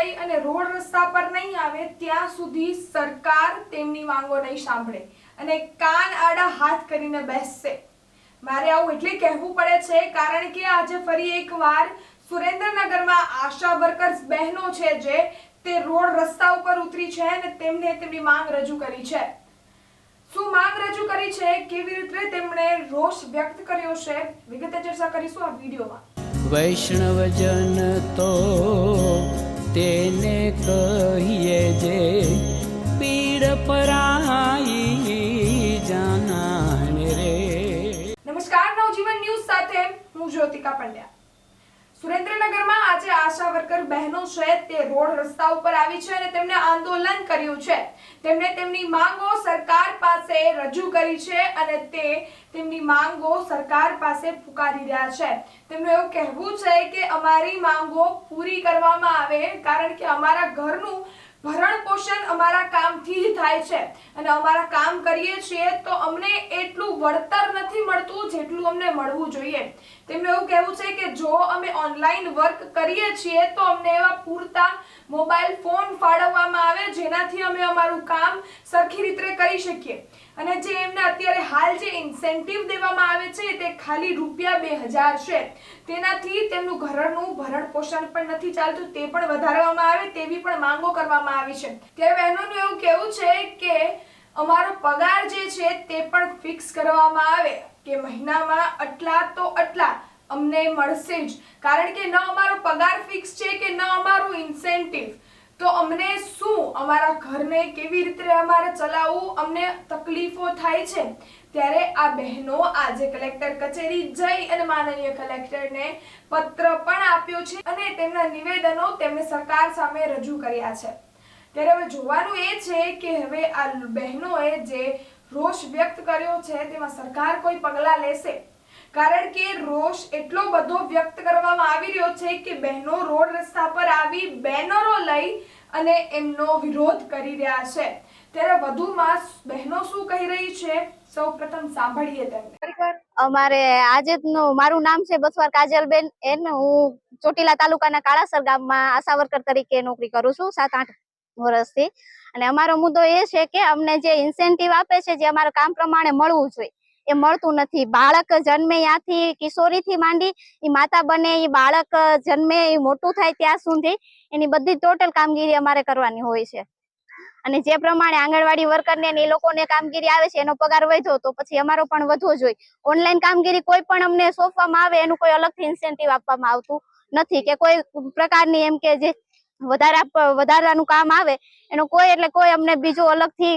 જઈ અને રોડ રસ્તા પર નહીં આવે ત્યાં સુધી સરકાર તેમની માંગો નહીં સાંભળે અને કાન આડા હાથ કરીને બેસશે. મારે આવું એટલે કહેવું પડે છે, કારણ કે આજે ફરી એકવાર સુરેન્દ્રનગરમાં આશા વર્કર્સ બહેનો છે જે તે રોડ રસ્તા ઉપર ઉતરી છે અને તેમને તેમની માંગ રજૂ કરી છે. શું માંગ રજૂ કરી છે? કેવી રીતે તેમણે રોષ વ્યક્ત કર્યો છે? વિગતે ચર્ચા કરીશું આ વિડીયોમાં. વૈષ્ણવજન તો તેને કહીએ જે પીડ પરાઈ જાના રે. નમસ્કાર નવજીવન ન્યૂઝ સાથે હું જ્યોતિકા પંડ્યા. સુરેન્દ્રનગરમાં આજે આશા વર્કર બહેનો છે તે રોડ રસ્તા ઉપર આવી છે અને તેમણે આંદોલન કર્યું છે. તેમણે તેમની માંગો સરકાર પાસે રજૂ કરી છે અને તે તેમની માંગો સરકાર પાસે પુકારી રહ્યા છે. તેમનું એવું કહેવું છે કે અમારી માંગો પૂરી કરવામાં આવે કારણ કે અમારા ઘરનું ભરણ પોષણ અમારા કામથી જ થાય છે અને અમારા કામ કરીએ છીએ તો અમને એટલું વળતર નથી મળતું જેટલું અમને મળવું જોઈએ. તેમનું એવું કહેવું છે કે જો અમે ઓનલાઈન વર્ક કરીએ છીએ, તો અમને એવા પૂરતા મોબાઈલ ફોન ફાળવવામાં આવે, જેનાથી અમે અમારું કામ સરખી રીતે કરી શકીએ. અને જે એમને અત્યારે હાલ જે ઇન્સેન્ટિવ દેવામાં આવે છે, તે ખાલી રૂપિયા બે હજાર છે. તેનાથી તેમનું ઘરનું ભરણ પોષણ પણ નથી ચાલતું, તે પણ વધારવામાં આવે, તેવી પણ માંગો કરવામાં આવી છે. ત્યારે બહેનોનું એવું કહેવું છે કે, અમારો પગાર જે છે, તે પણ ફિક્સ કરવામાં આવે, કે મહિનામાં આટલા તો આટલા. અમને મળશે જ. કારણ કે ન અમારો પગાર ફિક્સ છે કે ન અમારું ઇન્સેન્ટિવ તો અમને શું? અમારા ઘરને કેવી રીતે અમારે ચલાવવું? અમને તકલીફો થાય છે. ત્યારે આ બહેનો આજે કલેક્ટર કચેરી જઈ અને માનનીય કલેક્ટરને પત્ર પણ આપ્યો છે અને તેમના નિવેદનો તેમણે સરકાર સામે રજૂ કર્યા છે. ત્યારે હવે જોવાનું એ છે કે હવે આ બહેનોએ જે રોષ વ્યક્ત કર્યો છે તેમાં સરકાર કોઈ પગલાં લેશે? કારણ કે રોષ એટલો બધો વ્યક્ત કરવામાં આવી રહ્યો છે કે બહેનો રોડ રસ્તા પર આવી બેનરો લઈ અને એમનો વિરોધ કરી રહ્યા છે. ત્યારે વધુમાં બહેનો શું કહી રહી છે? સૌપ્રથમ સાંભળીએ તેમને. અમારે આજે મારું નામ છે બસવાર કાજલબેન. એન હું ચોટીલા તાલુકાના કાળાસર ગામમાં આશા વર્કર તરીકે નોકરી કરું છું, સાત આઠ વર્ષથી. અને અમારો મુદ્દો એ છે કે અમને જે ઇન્સેન્ટિવ આપે છે, જે અમારા કામ પ્રમાણે મળવું જોઈએ એ મળતું નથી. બાળક જન્મે ત્યાંથી કિશોરીથી માંડી એ માતા બને એ બાળક જન્મે એ મોટું થાય ત્યાં સુધી એની બધી ટોટલ કામગીરી અમારે કરવાની હોય છે. અને જે પ્રમાણે આંગણવાડી વર્કરને એ લોકોને કામગીરી આવે છે એનો પગાર વધ્યો તો પછી અમારો પણ વધવો જોઈએ. ઓનલાઈન કામગીરી કોઈ પણ અમને સોંપવામાં આવે એનું કોઈ અલગથી ઇન્સેન્ટિવ આપવામાં આવતું નથી કે કોઈ પ્રકારની એમ કે જે વધારે વધારવાનું વધારાનું કામ આવે એનો કોઈ એટલે કોઈ અમને બીજું અલગથી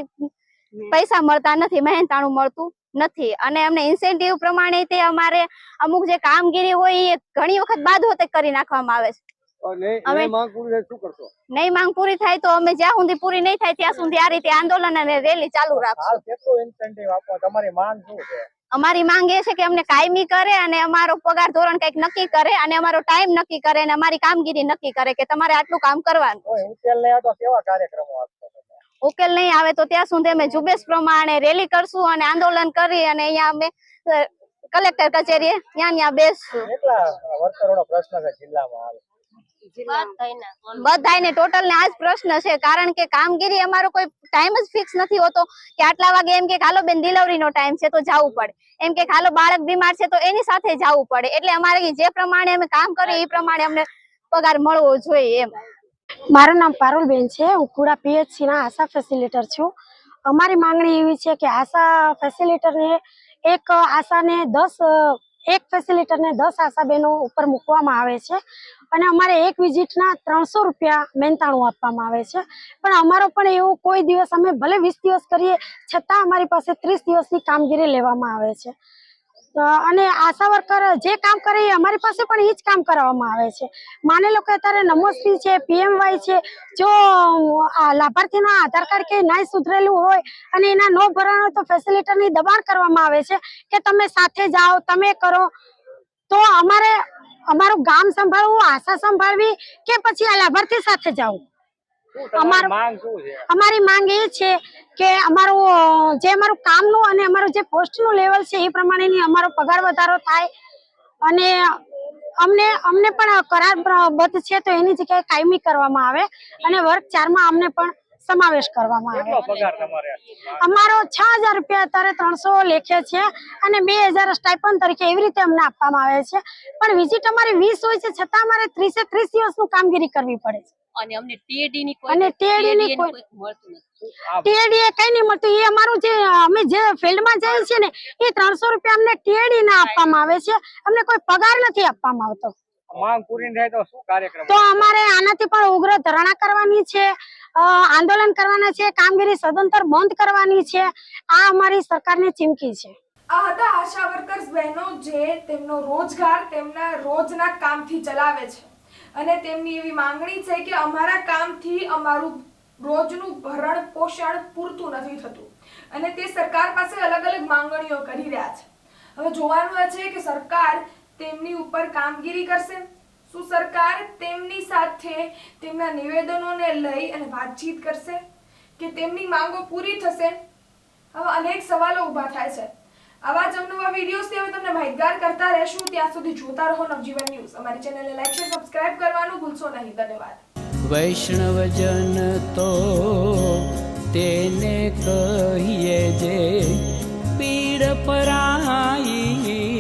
પૈસા મળતા નથી મહેનતાણું મળતું. નથી. અને અમને ઇન્સેન્ટિવ પ્રમાણે તે અમારે અમુક જે કામગીરી હોય એ ઘણી વખત બાદ હોતે કરી નાખવામાં આવે છે. અમે- પૂરી થાય નહીં માંગ પૂરી થાય તો અમે જ્યાં સુધી પૂરી નહીં થાય ત્યાં સુધી આ રીતે આંદોલન અને રેલી ચાલુ રાખશું. અમારી માંગ એ છે કે અમને કાયમી કરે અને અમારો પગાર ધોરણ કંઈક નક્કી કરે અને અમારો ટાઈમ નક્કી કરે અને અમારી કામગીરી નક્કી કરે કે તમારે આટલું કામ કરવાનું ઉકેલ નહીં તો કેવા કાર્યક્રમો? ઉકેલ નહીં આવે તો ત્યાં સુધી અમે ઝુંબેશ પ્રમાણે રેલી કરશું અને આંદોલન કરી અને અહીંયા અમે કલેક્ટર કચેરીએ ત્યાં ત્યાં બેસશું. કેટલા વર્કરોનો પ્રશ્ન છે જિલ્લામાં હાલ? બધાયને ટોટલ ને આજ પ્રશ્ન છે કારણ કે કામગીરી અમારો કોઈ ટાઈમ જ ફિક્સ નથી હોતો કે આટલા વાગે એમ કે હાલો બેન ડિલિવરી નો ટાઈમ છે તો જવું પડે. એમ કે હાલો બાળક બીમાર છે તો એની સાથે જવું પડે. એટલે અમારે જે પ્રમાણે અમે કામ કરીએ એ પ્રમાણે અમને પગાર મળવો જોઈએ એમ. મારું નામ પારુલબેન છે. હું કુડા પીએચસીના આશા ફેસિલિટર છું. અમારી માંગણી એવી છે કે આશા ફેસિલિટરને એક આશાને દસ, એક ફેસિલિટરને દસ આશા બહેનો ઉપર મૂકવામાં આવે છે. અને અમારે એક વિઝિટના ત્રણસો રૂપિયા મહેનતાણું આપવામાં આવે છે. પણ અમારો પણ એવો કોઈ દિવસ, અમે ભલે વીસ દિવસ કરીએ, છતાં અમારી પાસે ત્રીસ દિવસની કામગીરી લેવામાં આવે છે. અને આશા વર્કર જે કામ કરે એ અમારી પાસે પણ એ જ કામ કરાવવામાં આવે છે. માની લો કે અત્યારે નમોશ્રી છે, પીએમવાય છે, જો લાભાર્થીના આધાર કાર્ડ કે નહીં સુધરેલું હોય અને એના ન ભરાણ તો ફેસિલિટરની દબાણ કરવામાં આવે છે કે તમે સાથે જાઓ, તમે કરો, તો અમારે, અમારું ગામ સંભાળવું, આશા સંભાળવી કે પછી આ લાભાર્થી સાથે જવું? અમારું- માંગ એ છે કે અમારું જે અમારું કામનું અને અમારું જે પોસ્ટનું લેવલ છે એ પ્રમાણેની અમારો પગાર વધારો થાય અને અમને અમને પણ કરારબદ્ધ છે તો એની જગ્યાએ કાયમી કરવામાં આવે અને વર્ગ ચારમાં અમને પણ સમાવેશ કરવામાં આવે. અમારો છ હજાર રૂપિયા અત્યારે ત્રણસો લેખે છે અને બે હજાર સ્ટાઇપન તરીકે એવી રીતે અમને આપવામાં આવે છે. પણ વિઝિટ અમારી વીસ હોય છે છતાં અમારે ત્રીસે ત્રીસ દિવસનું કામગીરી કરવી પડે છે. અને અમને ટીએડી ની કોઈ અને TAD ની કોઈ- મળતું નથી. ટીએડી એ કઈ નહીં મળતું. એ અમારું જે અમે જે ફિલ્ડમાં જઈએ છીએ ને એ ત્રણસો રૂપિયા અમને ટીએડી ના આપવામાં આવે છે. અમને કોઈ પગાર નથી આપવામાં આવતો. માંગ પૂરી થાય તો શું કાર્યક્રમ? તો અમારે આનાથી પણ ઉગ્ર ધરણા કરવાની છે આંદોલન કરવાના છે કામગીરી સદંતર બંધ કરવાની છે આ અમારી સરકારની ચીમકી છે. આ હતા આશા વર્કર્સ બહેનો જે તેમનો રોજગાર તેમના રોજના કામથી ચલાવે છે. અને તેમની એવી માંગણી છે કે અમારા કામથી અમારું રોજનું ભરણ પોષણ પૂરતું નથી થતું. અને તે સરકાર પાસે અલગ અલગ માંગણીઓ કરી રહ્યા છે. હવે જોવાનું એ છે કે સરકાર તેમની ઉપર કામગીરી કરશે? શું સરકાર તેમની સાથે તેમના નિવેદનોને લઈ અને વાતચીત કરશે? કે તેમની માંગો પૂરી થશે? હવે અનેક સવાલો ઊભા થાય છે. આવા જ અવનવા વિડીયોઝથી અમે તમને માહિતગાર કરતા રહેશું. ત્યાં સુધી જોતા રહો નવજીવન ન્યૂઝ. અમારી ચેનલને લાઈક, શેર, સબસ્ક્રાઇબ કરવાનું ભૂલશો નહીં. ધન્યવાદ. વૈષ્ણવજન તો તેને કહીએ જે પીડ પરાઈ